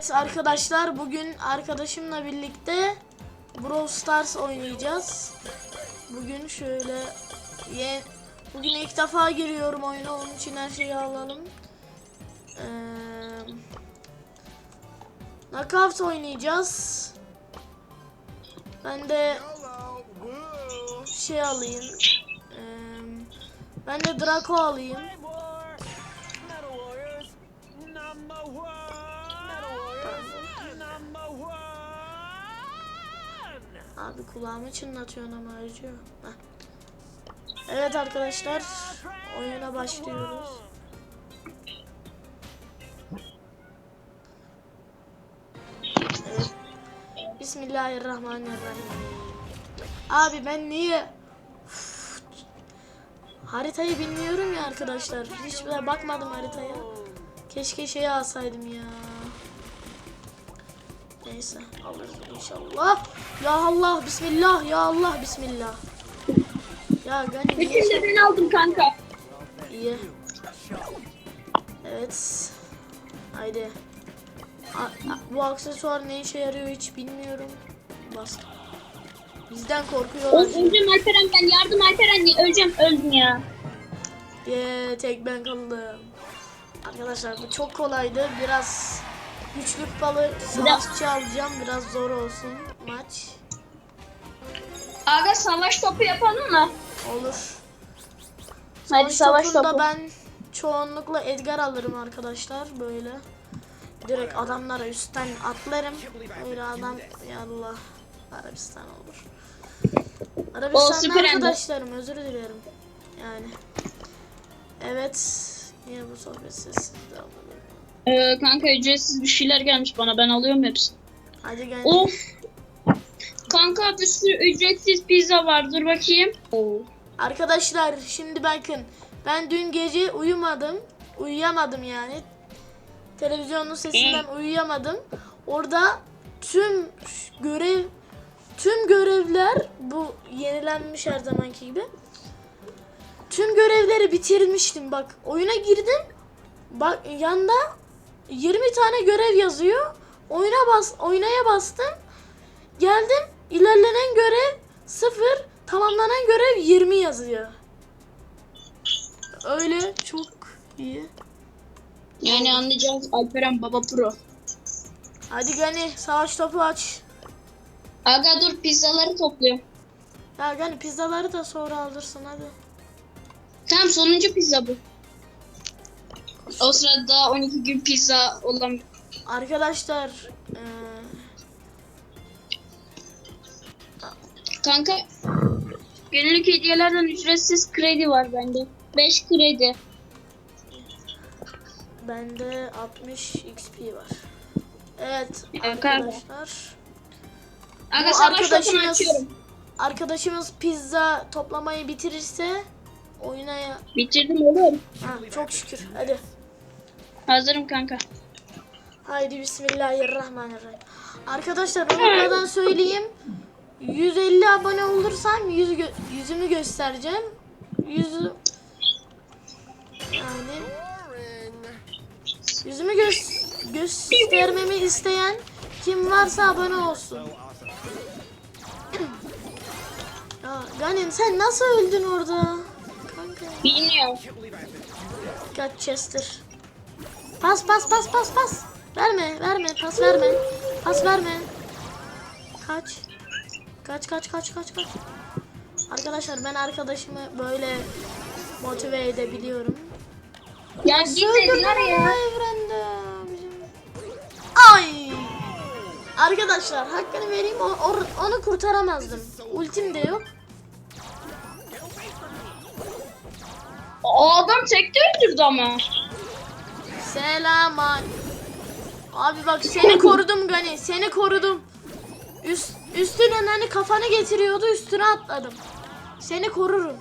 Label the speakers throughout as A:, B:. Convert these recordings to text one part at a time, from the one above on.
A: Evet arkadaşlar bugün arkadaşımla birlikte Brawl Stars oynayacağız. Bugün şöyle ye bugün ilk defa giriyorum oyuna onun için her şeyi alalım. Ee, knockout oynayacağız. Ben de şey alayım. Ee, ben de Draco alayım. Abi kulağımı çınlatıyorsun ama acıyor. Evet arkadaşlar oyuna başlıyoruz. Bismillahirrahmanirrahim. Abi ben niye haritayı bilmiyorum ya arkadaşlar. Hiç bakmadım haritaya. Keşke şeyi alsaydım ya. Neyse alırız inşallah. Ya Allah bismillah ya Allah bismillah. Ya Gani
B: Bütün de ben aldım kanka.
A: iyi. Evet. Haydi. A- a- bu aksesuar ne işe yarıyor hiç bilmiyorum. Bas. Bizden korkuyorlar.
B: Ö- öleceğim Alperen ben yardım Alperen öleceğim öldüm ya.
A: Ye tek ben kaldım. Arkadaşlar bu çok kolaydı. Biraz güçlük balı savaşçı alacağım. Biraz zor olsun maç.
B: Aga savaş topu yapalım mı?
A: Olur.
B: Hadi savaş
A: topunda
B: topu.
A: ben çoğunlukla Edgar alırım arkadaşlar böyle. Direkt adamlara üstten atlarım. Öyle adam ya Allah. Arabistan olur. Arabistan'da
B: ender.
A: arkadaşlarım özür dilerim. Yani. Evet. Niye bu sohbet alalım.
B: Ee, kanka ücretsiz bir şeyler gelmiş bana ben alıyorum hepsini.
A: Hadi gel.
B: Of. Kanka bir sürü ücretsiz pizza var dur bakayım. Oo.
A: Arkadaşlar şimdi bakın. Ben dün gece uyumadım. Uyuyamadım yani. Televizyonun sesinden uyuyamadım. Orada tüm görev tüm görevler bu yenilenmiş her zamanki gibi. Tüm görevleri bitirmiştim bak. Oyuna girdim. Bak yanda 20 tane görev yazıyor. Oyuna bas oynaya bastım. Geldim. ilerlenen görev 0, tamamlanan görev 20 yazıyor. Öyle çok iyi.
B: Yani anlayacağız Alperen Baba Pro.
A: Hadi Gani savaş topu aç.
B: Aga dur pizzaları topluyorum.
A: Ya Gani pizzaları da sonra alırsın hadi.
B: Tamam sonuncu pizza bu. O sırada daha 12 gün pizza olan
A: Arkadaşlar eee,
B: Kanka günlük hediyelerden ücretsiz kredi var bende. 5 kredi.
A: bende 60 XP var. Evet
B: Kanka.
A: arkadaşlar.
B: Aga
A: Bu
B: savaş topunu
A: arkadaşımız-
B: açıyorum.
A: Arkadaşımız pizza toplamayı bitirirse oyuna ya...
B: Bitirdim oğlum.
A: Ha, çok şükür hadi.
B: Hazırım kanka.
A: Haydi bismillahirrahmanirrahim. Arkadaşlar unutmadan söyleyeyim. 150 abone olursam yüz gö- yüzümü göstereceğim. Yüzü yani yüzümü gö- göstermemi isteyen kim varsa abone olsun. ya Ganin sen nasıl öldün orada? Kanka.
B: Bilmiyorum.
A: Kaç Chester. Pas pas pas pas pas. Verme verme pas verme. Pas verme. Kaç. Kaç kaç kaç kaç kaç. Arkadaşlar ben arkadaşımı böyle motive edebiliyorum.
B: Ya
A: evrende bizim? Ay. Arkadaşlar hakkını vereyim onu kurtaramazdım. Ultim de yok.
B: O adam tekte öldürdü ama.
A: Selaman. Abi bak seni korudum Gani. Seni korudum. Üst, üstüne hani kafanı getiriyordu üstüne atladım. Seni korurum.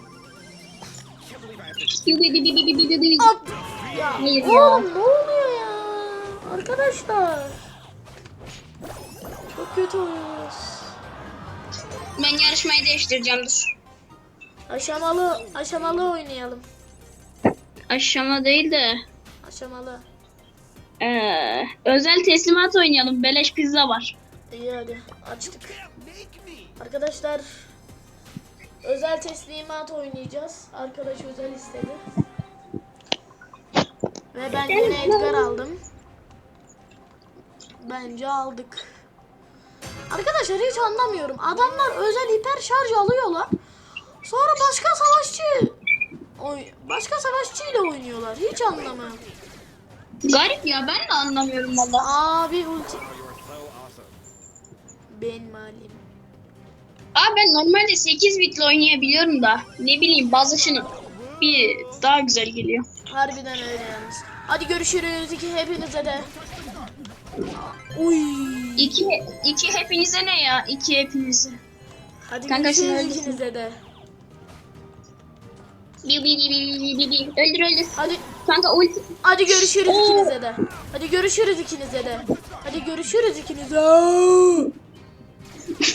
A: At. Ya,
B: Hayır ya.
A: oğlum ne oluyor ya? Arkadaşlar. Çok kötü oynuyoruz.
B: Ben yarışmayı değiştireceğim dur.
A: Aşamalı, aşamalı oynayalım.
B: Aşama değil de.
A: Aşamalı.
B: Ee, özel teslimat oynayalım. Beleş pizza var.
A: İyi hadi açtık. Arkadaşlar özel teslimat oynayacağız. Arkadaş özel istedi. Ve ben yine Edgar aldım. Bence aldık. Arkadaşlar hiç anlamıyorum. Adamlar özel hiper şarj alıyorlar. Sonra başka savaşçı başka savaşçıyla oynuyorlar. Hiç anlamıyorum.
B: Garip ya ben de anlamıyorum valla.
A: Abi ulti. Ben malim.
B: Abi ben normalde 8 bitle oynayabiliyorum da ne bileyim bazı şunu bir daha güzel geliyor.
A: Harbiden öyle yalnız. Hadi görüşürüz iki hepinize de. Uy.
B: İki, iki hepinize ne ya? İki hepinize.
A: Hadi
B: Kanka
A: görüşürüz ikinize de.
B: Bi bi bi bi bi bi bi. Öldür öldür.
A: Hadi
B: Kanka ulti.
A: hadi görüşürüz
B: Oo.
A: ikinize de. Hadi görüşürüz ikinize de. Hadi görüşürüz ikinize.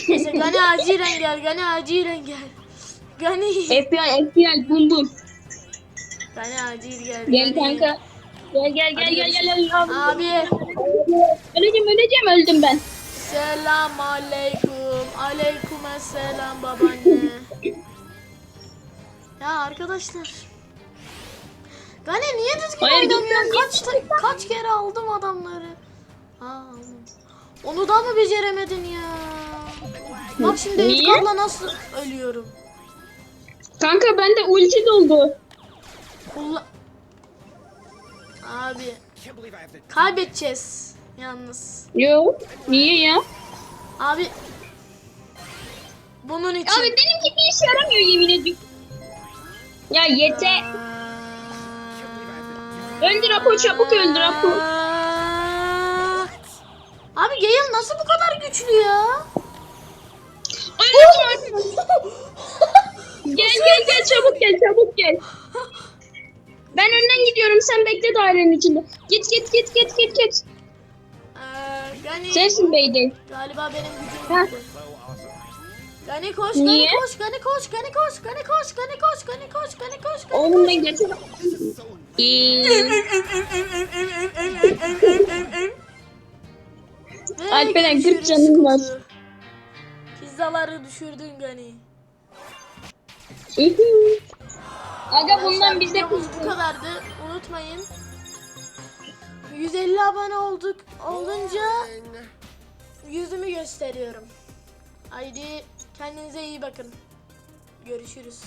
A: Neyse Gani acilen gel. Gani acilen gel. Gani.
B: FBI FBI bum.
A: Gani acil gel.
B: Gel
A: Gani.
B: kanka. Gel gel gel
A: Hadi
B: gel gel. gel.
A: Abi.
B: Öleceğim öleceğim öldüm ben.
A: Selam aleyküm. Aleyküm selam babaanne. ya arkadaşlar. Gani niye düzgün
B: Hayır,
A: oynamıyorsun? Kaç, kaç kere aldım adamları. Aa, aldım. Onu da mı beceremedin ya? Bak şimdi? Edgar'la nasıl ölüyorum.
B: Kanka bende ulti doldu.
A: Kulla... Abi. Kaybedeceğiz. Yalnız.
B: Yo. Niye ya?
A: Abi. Bunun için.
B: Abi benimki bir işe yaramıyor yemin ediyorum. Ya yeter. Öldür Apo çabuk öldür Apo.
A: Abi Gale nasıl bu kadar güçlü ya?
B: Öldürdüm Gel gel gel çabuk gel çabuk gel. Ben önden gidiyorum sen bekle dairenin içinde. Git git git git git git.
A: Ee, Gani
B: Sensin beyde.
A: galiba benim gücüm bitti. Gani koş,
B: Niye?
A: Gani koş, Gani koş, Gani koş, Gani koş, Gani koş, Gani koş, Gani koş, Gani
B: Oğlum ben getir. Alperen,
A: görüşürüz
B: kırk canım var.
A: Pizzaları düşürdün Gani.
B: Aga bundan bize
A: videomuz bu kadardı. Unutmayın. 150 abone olduk. Olunca yüzümü gösteriyorum. Haydi kendinize iyi bakın. Görüşürüz.